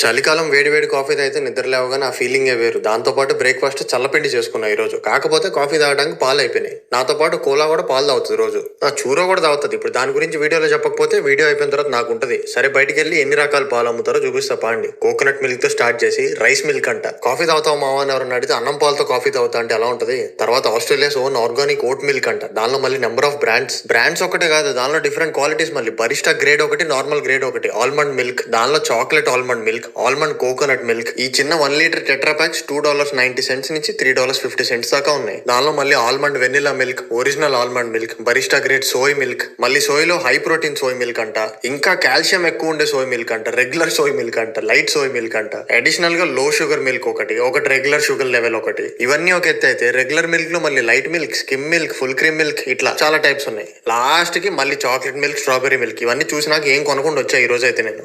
చలికాలం వేడివేడి కాఫీ తాగితే నిద్ర లేవగానే ఆ ఫీలింగే వేరు. దాంతో పాటు బ్రేక్ఫాస్ట్ చల్లపిండి చేసుకున్నా ఈరోజు. కాకపోతే కాఫీ తాగడానికి పాలు అయిపోయినాయి. నాతో పాటు కోలా కూడా పాలు తాగుతుంది రోజు. నా చూరో కూడా తాగుతుంది. ఇప్పుడు దాని గురించి వీడియోలో చెప్పకపోతే వీడియో అయిపోయిన తర్వాత నాకు ఉంటుంది. సరే బయటికి వెళ్ళి ఎన్ని రకాల పాలు అమ్ముతారో చూపిస్తా పాండి. కోకోనట్ మిల్క్తో స్టార్ట్ చేసి రైస్ మిల్క్ అంట. కాఫీ తాగుతావు మావా అని ఎవరన్నా అడిగితే అన్నం పాలతో కాఫీ తాగుతా అంటే ఎలా ఉంటది? తర్వాత Australia's own organic oat milk అంట. దానిలో మళ్ళీ నెంబర్ ఆఫ్ బ్రాండ్స్ బ్రాండ్స్ ఒకటే కాదు దానిలో డిఫరెంట్ క్వాలిటీస్ మళ్ళీ. బరిస్టా గ్రేడ్ ఒకటి నార్మల్ గ్రేడ్ ఒకటి. ఆల్మండ్ మిల్క్ దానిలో chocolate almond milk almond coconut milk. ఈ చిన్న one litre tetra packs two dollars ninety cents నుంచి త్రీ డాలర్స్ ఫిఫ్టీ సెంట్స్ దాకా ఉన్నాయి. దానిలో మళ్ళీ almond vanilla milk original almond milk barista grade soy milk మళ్ళీ సోయ్లో హై ప్రోటీన్ సోయ్ మిల్క్ అంట ఇంకా కాల్షియం ఎక్కువ ఉండే సోయ్ మిల్క్ అంట రెగ్యులర్ సోయ్ మిల్క్ అంట లైట్ సోయ్ మిల్క్ అంట. అడిషనల్గా లో షుగర్ మిల్క్ ఒకటి ఒకటి రెగ్యులర్ షుగర్ లెవెల్ ఒకటి. ఇవన్నీ ఒక ఎత్తు అయితే రెగ్యులర్ మిల్క్లో మళ్ళీ light milk skim milk full cream milk ఇట్లా చాలా టైప్స్ ఉన్నాయి. లాస్ట్కి మళ్ళీ చాక్లెట్ మిల్క్ స్ట్రాబెరీ మిల్క్ ఇవన్నీ చూసి నాకు ఏం కొనకుండా వచ్చాయి ఈ రోజు అయితే నేను.